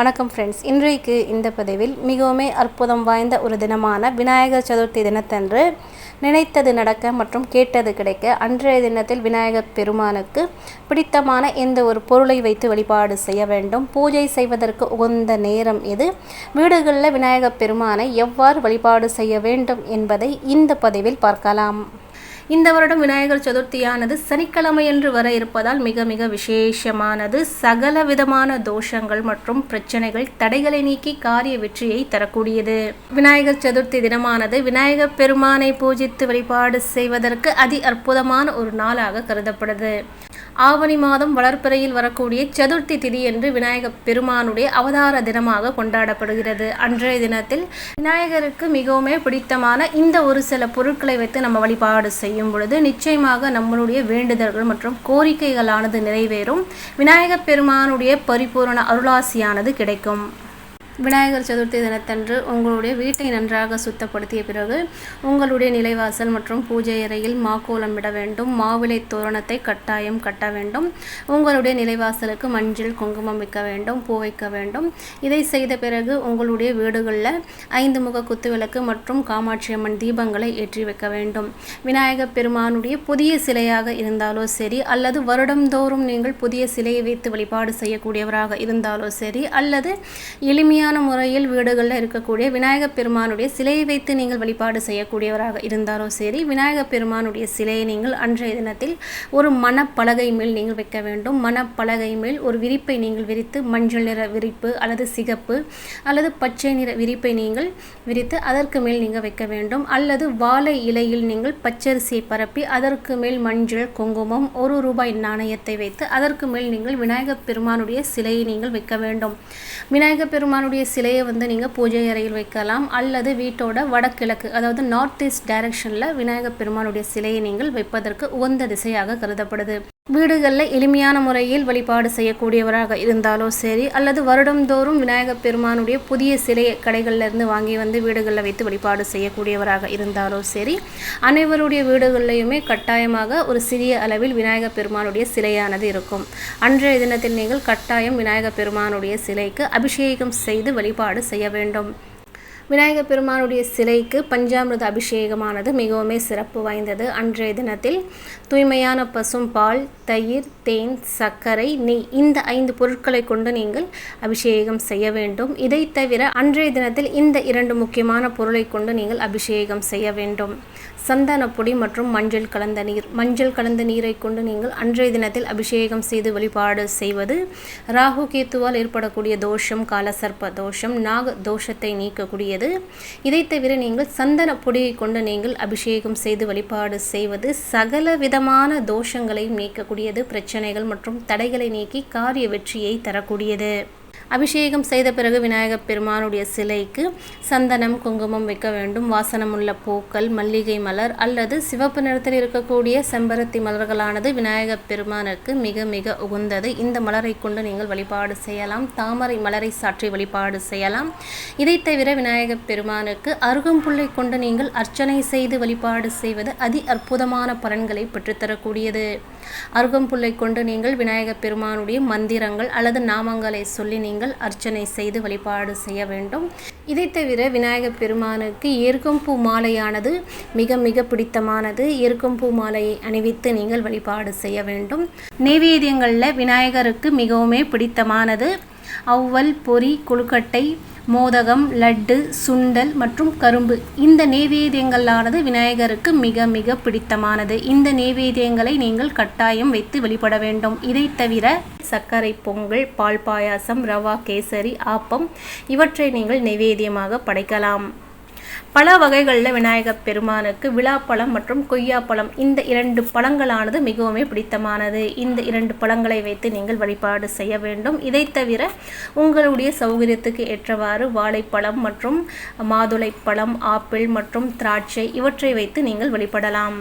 வணக்கம் ஃப்ரெண்ட்ஸ் இன்றைக்கு இந்த பதிவில் மிகவும் அற்புதம் வாய்ந்த ஒரு தினமான விநாயகர் சதுர்த்தி தினத்தன்று நினைத்தது நடக்க மற்றும் கேட்டது கிடைக்க அன்றைய தினத்தில் விநாயகர் பெருமானுக்கு பிடித்தமான எந்த ஒரு பொருளை வைத்து வழிபாடு செய்ய வேண்டும் பூஜை செய்வதற்கு உகந்த நேரம் எது வீடுகளில் விநாயகர் பெருமானை எவ்வாறு வழிபாடு செய்ய வேண்டும் என்பதை இந்த பதிவில் பார்க்கலாம். இந்த வருடம் விநாயகர் சதுர்த்தியானது சனிக்கிழமையன்று வர இருப்பதால் மிக மிக விசேஷமானது. சகல விதமான தோஷங்கள் மற்றும் பிரச்சனைகள் தடைகளை நீக்கி காரிய வெற்றியை தரக்கூடியது. விநாயகர் சதுர்த்தி தினமானது விநாயகர் பெருமானை பூஜித்து வழிபாடு செய்வதற்கு அதி அற்புதமான ஒரு நாளாக கருதப்படுது. ஆவணி மாதம் வளர்ப்பிறையில் வரக்கூடிய சதுர்த்தி திதி என்று விநாயகர் பெருமானுடைய அவதார தினமாக கொண்டாடப்படுகிறது. அன்றைய தினத்தில் விநாயகருக்கு மிகவுமே பிடித்தமான இந்த ஒரு சில பொருட்களை வைத்து நம்ம வழிபாடு செய்யும் பொழுது நிச்சயமாக நம்மளுடைய வேண்டுதல்கள் மற்றும் கோரிக்கைகளானது நிறைவேறும். விநாயகப் பெருமானுடைய பரிபூரண அருளாசியானது கிடைக்கும். விநாயகர் சதுர்த்தி தினத்தன்று உங்களுடைய வீட்டை நன்றாக சுத்தப்படுத்திய பிறகு உங்களுடைய நிலைவாசல் மற்றும் பூஜை அறையில் மாக்கோலம் விட வேண்டும். மாவிலை தோரணத்தை கட்டாயம் கட்ட வேண்டும். உங்களுடைய நிலைவாசலுக்கு மஞ்சள் குங்குமம் வைக்க வேண்டும் பூ வைக்க வேண்டும். இதை செய்த பிறகு உங்களுடைய வீடுகளில் ஐந்து முக குத்துவிளக்கு மற்றும் காமாட்சி அம்மன் தீபங்களை ஏற்றி வைக்க வேண்டும். விநாயகர் பெருமானுடைய புதிய சிலையாக இருந்தாலோ சரி அல்லது வருடந்தோறும் நீங்கள் புதிய சிலையை வைத்து வழிபாடு செய்யக்கூடியவராக இருந்தாலோ சரி அல்லது எளிமையாக எளிமையான முறையில் வீடுகளில் இருக்கக்கூடிய விநாயகப் பெருமானுடைய சிலையை வைத்து நீங்கள் வழிபாடு செய்யக்கூடியவராக இருந்தாலும் சரி விநாயகப் பெருமானுடைய சிலையை நீங்கள் அன்றைய தினத்தில் ஒரு மனப்பலகை மேல் நீங்கள் வைக்க வேண்டும். மனப்பலகை மேல் ஒரு விரிப்பை நீங்கள் விரித்து மஞ்சள் நிற விரிப்பு அல்லது சிகப்பு அல்லது பச்சை நிற விரிப்பை நீங்கள் விரித்து அதற்கு மேல் நீங்கள் வைக்க வேண்டும். அல்லது வாழை இலையில் நீங்கள் பச்சரிசியை பரப்பி அதற்கு மேல் மஞ்சள் குங்குமம் ஒரு ரூபாய் நாணயத்தை வைத்து அதற்கு மேல் நீங்கள் விநாயகப் பெருமானுடைய சிலையை நீங்கள் வைக்க வேண்டும். விநாயகப் பெருமானுடைய சிலையை வந்து நீங்கள் பூஜை அறையில் வைக்கலாம் அல்லது வீட்டோட வடகிழக்கு அதாவது நார்த் ஈஸ்ட் டைரக்ஷனில் விநாயகர் பெருமானுடைய சிலையை நீங்கள் வைப்பதற்கு உகந்த திசையாக கருதப்படுது. வீடுகளில் எளிமையான முறையில் வழிபாடு செய்யக்கூடியவராக இருந்தாலோ சரி அல்லது வருடந்தோறும் விநாயகர் பெருமானுடைய புதிய சிலையை கடைகளிலிருந்து வாங்கி வந்து வீடுகளில் வைத்து வழிபாடு செய்யக்கூடியவராக இருந்தாலோ சரி அனைவருடைய வீடுகளிலையுமே கட்டாயமாக ஒரு சிறிய அளவில் விநாயகர் பெருமானுடைய சிலையானது இருக்கும். அன்றைய தினத்தில் நீங்கள் கட்டாயம் விநாயகர் பெருமானுடைய சிலைக்கு அபிஷேகம் செய்து வழிபாடு செய்ய வேண்டும். விநாயகர் பெருமானுடைய சிலைக்கு பஞ்சாமிரத அபிஷேகமானது மிகவும் சிறப்பு வாய்ந்தது. அன்றைய தினத்தில் தூய்மையான பசும் பால் தயிர் தேன் சர்க்கரை நெய் இந்த ஐந்து பொருட்களை கொண்டு நீங்கள் அபிஷேகம் செய்ய வேண்டும். இதை தவிர அன்றைய தினத்தில் இந்த இரண்டு முக்கியமான பொருளை கொண்டு நீங்கள் அபிஷேகம் செய்ய வேண்டும். சந்தனப்பொடி மற்றும் மஞ்சள் கலந்த நீர். மஞ்சள் கலந்த நீரை கொண்டு நீங்கள் அன்றைய தினத்தில் அபிஷேகம் செய்து வழிபாடு செய்வது ராகு கேத்துவால் ஏற்படக்கூடிய தோஷம் காலசர்ப்ப தோஷம் நாக தோஷத்தை நீக்கக்கூடியது. இதை தவிர நீங்கள் சந்தன பொடியை கொண்டு நீங்கள் அபிஷேகம் செய்து வழிபாடு செய்வது சகல விதமான தோஷங்களையும் நீக்கக்கூடியது பிரச்சனைகள் மற்றும் தடைகளை நீக்கி காரிய வெற்றியை தரக்கூடியது. அபிஷேகம் செய்த பிறகு விநாயகப் பெருமானுடைய சிலைக்கு சந்தனம் குங்குமம் வைக்க வேண்டும். வாசனமுள்ள பூக்கள் மல்லிகை மலர் அல்லது சிவப்பு நிறத்தில் இருக்கக்கூடிய செம்பருத்தி மலர்களானது விநாயகப் பெருமானுக்கு மிக மிக உகந்தது. இந்த மலரை கொண்டு நீங்கள் வழிபாடு செய்யலாம். தாமரை மலரை சாற்றி வழிபாடு செய்யலாம். இதை தவிர விநாயகப் பெருமானுக்கு அருகம்புல்லை கொண்டு நீங்கள் அர்ச்சனை செய்து வழிபாடு செய்வது அதி அற்புதமான பலன்களை பெற்றுத்தரக்கூடியது. அருகம்புல்லை கொண்டு நீங்கள் விநாயகப் பெருமானுடைய மந்திரங்கள் அல்லது நாமங்களை சொல்லி நீங்கள் நீங்கள் அர்ச்சனை செய்து வழிபாடு செய்ய வேண்டும். இதை தவிர விநாயகர் பெருமானுக்கு எருக்கம்பூ மாலையானது மிக மிக பிடித்தமானது. எருக்கம்பூ மாலையை அணிவித்து நீங்கள் வழிபாடு செய்ய வேண்டும். நெய்வேதியங்களில் விநாயகருக்கு மிகவுமே பிடித்தமானது. அவ்வல் பொறி கொழுக்கட்டை மோதகம் லட்டு சுண்டல் மற்றும் கரும்பு. இந்த நெய்வேத்தியங்களானது விநாயகருக்கு மிக மிக பிடித்தமானது. இந்த நெய்வேத்தியங்களை நீங்கள் கட்டாயம் வைத்து வெளிப்பட வேண்டும். இதை தவிர சர்க்கரை பொங்கல் பால் பாயாசம் ரவா கேசரி ஆப்பம் இவற்றை நீங்கள் நெய்வேத்தியமாக படைக்கலாம். பல வகைகளில் விநாயகர் பெருமானுக்கு விழாப்பழம் மற்றும் கொய்யாப்பழம் இந்த இரண்டு பழங்களானது மிகவும் பிடித்தமானது. இந்த இரண்டு பழங்களை வைத்து நீங்கள் வழிபாடு செய்ய வேண்டும். இதை தவிர உங்களுடைய சௌகரியத்துக்கு ஏற்றவாறு வாழைப்பழம் மற்றும் மாதுளைப்பழம் ஆப்பிள் மற்றும் திராட்சை இவற்றை வைத்து நீங்கள் வழிபடலாம்.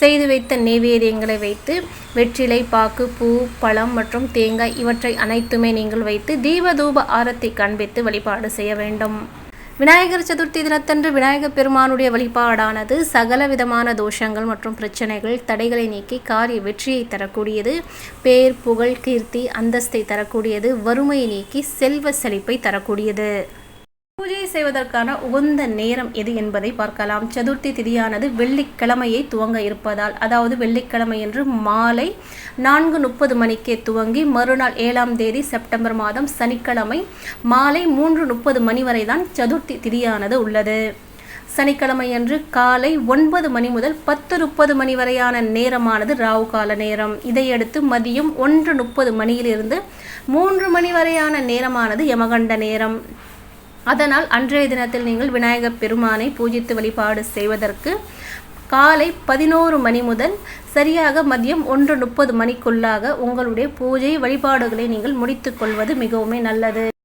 செய்து வைத்த நெய்வேதியங்களை வைத்து வெற்றிலை பாக்கு பூ பழம் மற்றும் தேங்காய் இவற்றை அனைத்துமே நீங்கள் வைத்து தீப தூப ஆரத்தை காண்பித்து வழிபாடு செய்ய வேண்டும். விநாயகர் சதுர்த்தி தினத்தன்று விநாயகர் பெருமானுடைய வழிபாடானது சகல விதமான தோஷங்கள் மற்றும் பிரச்சனைகள் தடைகளை நீக்கி காரிய வெற்றியை தரக்கூடியது பேர் புகழ் கீர்த்தி அந்தஸ்தை தரக்கூடியது வறுமையை நீக்கி செல்வ செழிப்பை தரக்கூடியது. செய்வதற்கான உகந்த நேரம் எது என்பதை பார்க்கலாம். சதுர்த்தி திதியானது வெள்ளிக்கிழமையை துவங்க இருப்பதால் அதாவது வெள்ளிக்கிழமை என்று மாலை நான்கு முப்பது மணிக்கே துவங்கி மறுநாள் ஏழாம் தேதி செப்டம்பர் மாதம் சனிக்கிழமை மாலை மூன்று முப்பது மணி வரை தான் சதுர்த்தி திதியானது உள்ளது. சனிக்கிழமையன்று காலை ஒன்பது மணி முதல் பத்து முப்பது மணி வரையான நேரமானது ராவு கால நேரம். இதையடுத்து மதியம் ஒன்று முப்பது மணியிலிருந்து மூன்று மணி வரையான நேரமானது யமகண்ட நேரம். அதனால் அன்றைய தினத்தில் நீங்கள் விநாயகர் பெருமானை பூஜித்து வழிபாடு செய்வதற்கு காலை பதினோரு மணி முதல் சரியாக மதியம் ஒன்று முப்பது மணிக்குள்ளாக உங்களுடைய பூஜை வழிபாடுகளை நீங்கள் முடித்துக்கொள்வது மிகவுமே நல்லது.